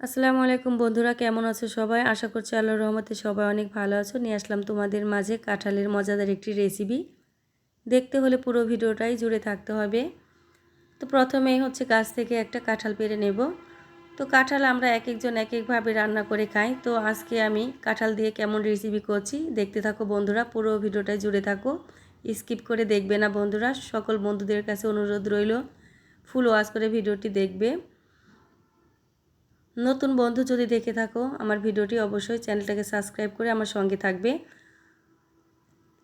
আসসালামু আলাইকুম বন্ধুরা, কেমন আছো সবাই? আশা করছি আল্লাহর রহমতে সবাই অনেক ভালো আছো। নিয়ে আসলাম তোমাদের মাঝে কাঁঠালের মজাদার একটি রেসিপি দেখতে হলে পুরো ভিডিওটাই জুড়ে থাকতে হবে। তো প্রথমেই হচ্ছে গাছ থেকে একটা কাঁঠাল পেরে নেব। তো কাঁঠাল আমরা এক একজন এক একভাবে রান্না করে খাই। তো আজকে আমি কাঁঠাল দিয়ে কেমন রেসিপি করছি দেখতে থাকো বন্ধুরা, পুরো ভিডিওটাই জুড়ে থাকো। স্কিপ করে দেখবে না বন্ধুরা, সকল বন্ধুদের কাছে অনুরোধ রইল ফুল ওয়াশ করে ভিডিওটি দেখবে। নতুন বন্ধু যদি দেখে থাকো, আমার ভিডিওটি অবশ্যই চ্যানেলটাকে সাবস্ক্রাইব করে আমার সঙ্গে থাকবে।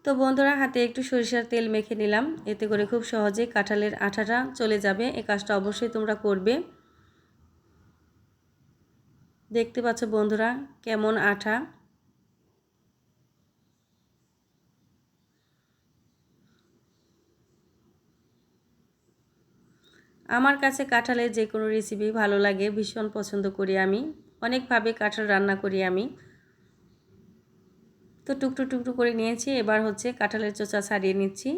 তো বন্ধুরা, হাতে একটু সরিষার তেল মেখে নিলাম। এতে করে খুব সহজে কাঁঠালের আঠাটা চলে যাবে। এই কাজটা অবশ্যই তোমরা করবে। দেখতে পাচ্ছ বন্ধুরা, কেমন আঠা। আমার কাছে কাঁঠালের যে কোনো রেসিপি ভালো লাগে, ভীষণ পছন্দ করি আমি। অনেকভাবে কাঁঠাল রান্না করি আমি। তো টুকটু টুকটু করে নিয়েছি, এবার হচ্ছে কাঁঠালের চোচা ছাড়িয়ে নিচ্ছি।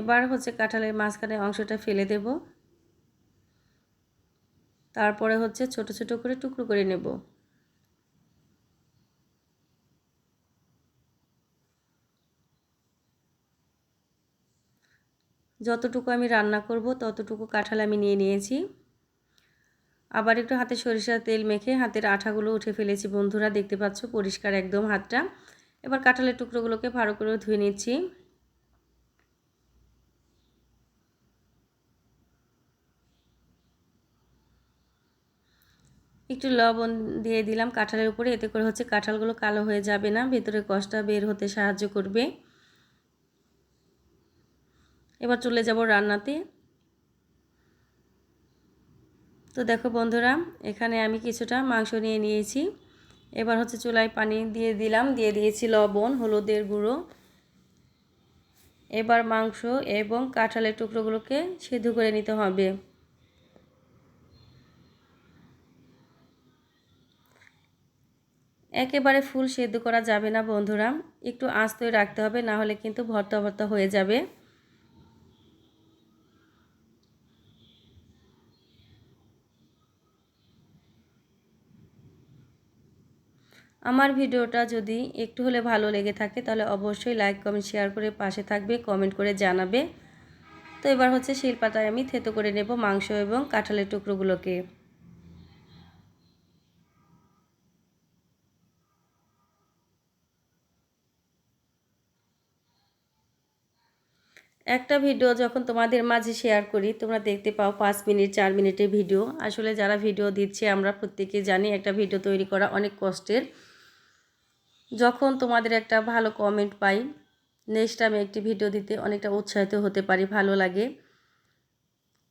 এবার হচ্ছে কাঁঠালের মাঝখানে অংশটা ফেলে দেবো। তারপরে হচ্ছে ছোট ছোট করে টুকরো করে নেব। যতটুকু আমি রান্না করব, ততটুকু কাঁঠাল আমি নিয়ে নিয়েছি। আবার একটু হাতে সরিষার তেল মেখে হাতের আঠাগুলো উঠে ফেলেছি বন্ধুরা, দেখতে পাচ্ছ পরিষ্কার একদম হাতটা। এবার কাঁঠালের টুকরোগুলোকে ভালো করে ধুয়ে নিচ্ছি। একটু লবণ দিয়ে দিলাম কাঁঠালের উপরে, এতে করে হচ্ছে কাঁঠালগুলো কালো হয়ে যাবে না, ভেতরে কষটা বের হতে সাহায্য করবে। এবার চলে যাব রান্নাতে। তো দেখো বন্ধুরা, এখানে আমি কিছুটা মাংস নিয়ে নিয়েছি। এবার হচ্ছে চুলায় পানি দিয়ে দিলাম, দিয়ে দিয়েছি লবণ, হলুদের গুঁড়ো। এবার মাংস এবং কাঁঠালের টুকরোগুলোকে সেদ্ধ করে নিতে হবে। একেবারে ফুল সেদ্ধ করা যাবে না বন্ধুরা। একটু আস্তই রাখতে হবে, না হলে কিন্তু ভর্তা ভর্তা হয়ে যাবে। আমার ভিডিওটা যদি একটু হলে ভালো লেগে থাকে, তাহলে অবশ্যই লাইক, কমেন্ট, শেয়ার করে পাশে থাকবে, কমেন্ট করে জানাবে। তো এবার হচ্ছে শিলপাতায় আমি থেতো করে নেব মাংস এবং কাঁঠালের টুকরোগুলোকে। একটা ভিডিও যখন তোমাদের মাঝে শেয়ার করি, তোমরা দেখতে পাও পাঁচ মিনিট, চার মিনিটের ভিডিও। আসলে যারা ভিডিও দিচ্ছে, আমরা প্রত্যেকে জানি একটা ভিডিও তৈরি করা অনেক কষ্টের। যখন তোমাদের একটা ভালো কমেন্ট পাই নেক্সট আমি একটি ভিডিও দিতে অনেকটা উৎসাহিত হতে পারি, ভালো লাগে।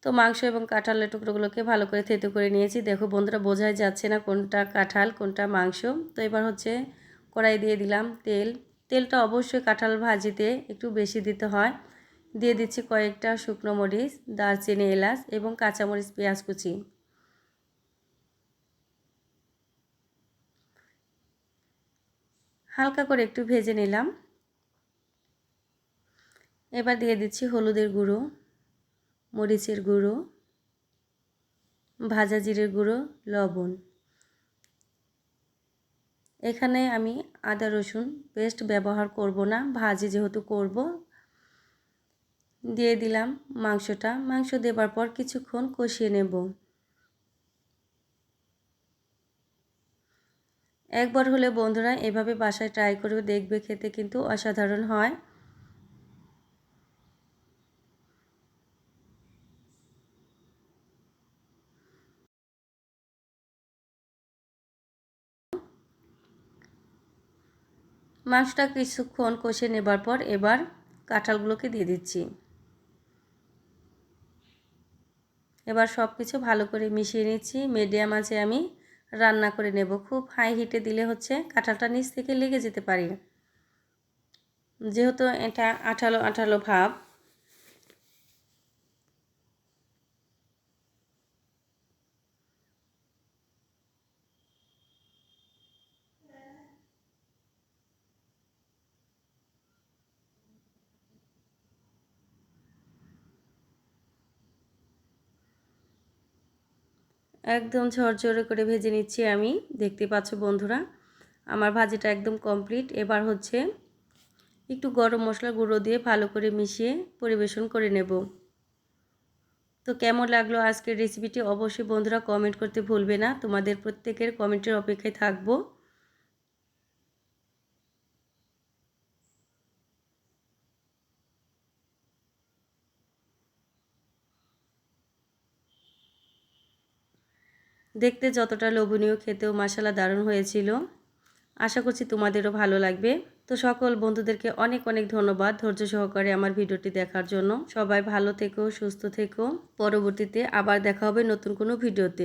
তো মাংস এবং কাঁঠালের টুকরোগুলোকে ভালো করে থেতো করে নিয়েছি। দেখো বন্ধুরা, বোঝাই যাচ্ছে না কোনটা কাঁঠাল, কোনটা মাংস। তো এবার হচ্ছে কড়াই দিয়ে দিলাম তেল। তেলটা অবশ্যই কাঁঠাল ভাজিতে একটু বেশি দিতে হয়। দিয়ে দিচ্ছি কয়েকটা শুকনো মরিচ, দারচিনি, এলাচ এবং কাঁচামরিচ, পেঁয়াজ কুচি। হালকা করে একটু ভেজে নিলাম। এবার দিয়ে দিচ্ছি হলুদের গুঁড়ো, মরিচের গুঁড়ো, ভাজা জিরের গুঁড়ো, লবণ। এখানে আমি আদা রসুন পেস্ট ব্যবহার করব না, ভাজি যেহেতু করব দিয়ে দিলাম মাংসটা। মাংস দেবার পর কিছুক্ষণ কষিয়ে নেব। একবার হলে বন্ধুরা এভাবে বাসায় ট্রাই করে দেখবে, খেতে কিন্তু অসাধারণ হয়। মাংসটা কিছুক্ষণ কষে নেবার পর এবার কাঁঠালগুলোকে দিয়ে দিচ্ছি। এবার সব কিছু ভালো করে মিশিয়ে নিচ্ছি। মিডিয়াম আছে আমি, রান্না করে নেব। খুব হাই হিটে দিলে হচ্ছে কাঁঠালটা নিচ থেকে লেগে যেতে পারে। যেহেতু এটা আঠালো আঠালো ভাব একদম ঝরঝরে করে ভেজে নিচ্ছি আমি। দেখতে পাচ্ছ বন্ধুরা, আমার ভাজিটা একদম কমপ্লিট এবার হচ্ছে একটু গরম মশলা গুঁড়ো দিয়ে ভালো করে মিশিয়ে পরিবেশন করে নেব। তো কেমন লাগল আজকের রেসিপিটি অবশ্যই বন্ধুরা কমেন্ট করতে ভুলবে না। তোমাদের প্রত্যেকের কমেন্টের অপেক্ষায় থাকব। দেখতে যতটা লোভনীয় খেতেও মশালা দারুণ হয়েছিল। আশা করছি তোমাদেরও ভালো লাগবে। তো সকল বন্ধুদেরকে অনেক অনেক ধন্যবাদ ধৈর্য সহকারে আমার ভিডিওটি দেখার জন্য। সবাই ভালো থেকো, সুস্থ থেকো। পরবর্তীতে আবার দেখা হবে নতুন কোনো ভিডিওতে।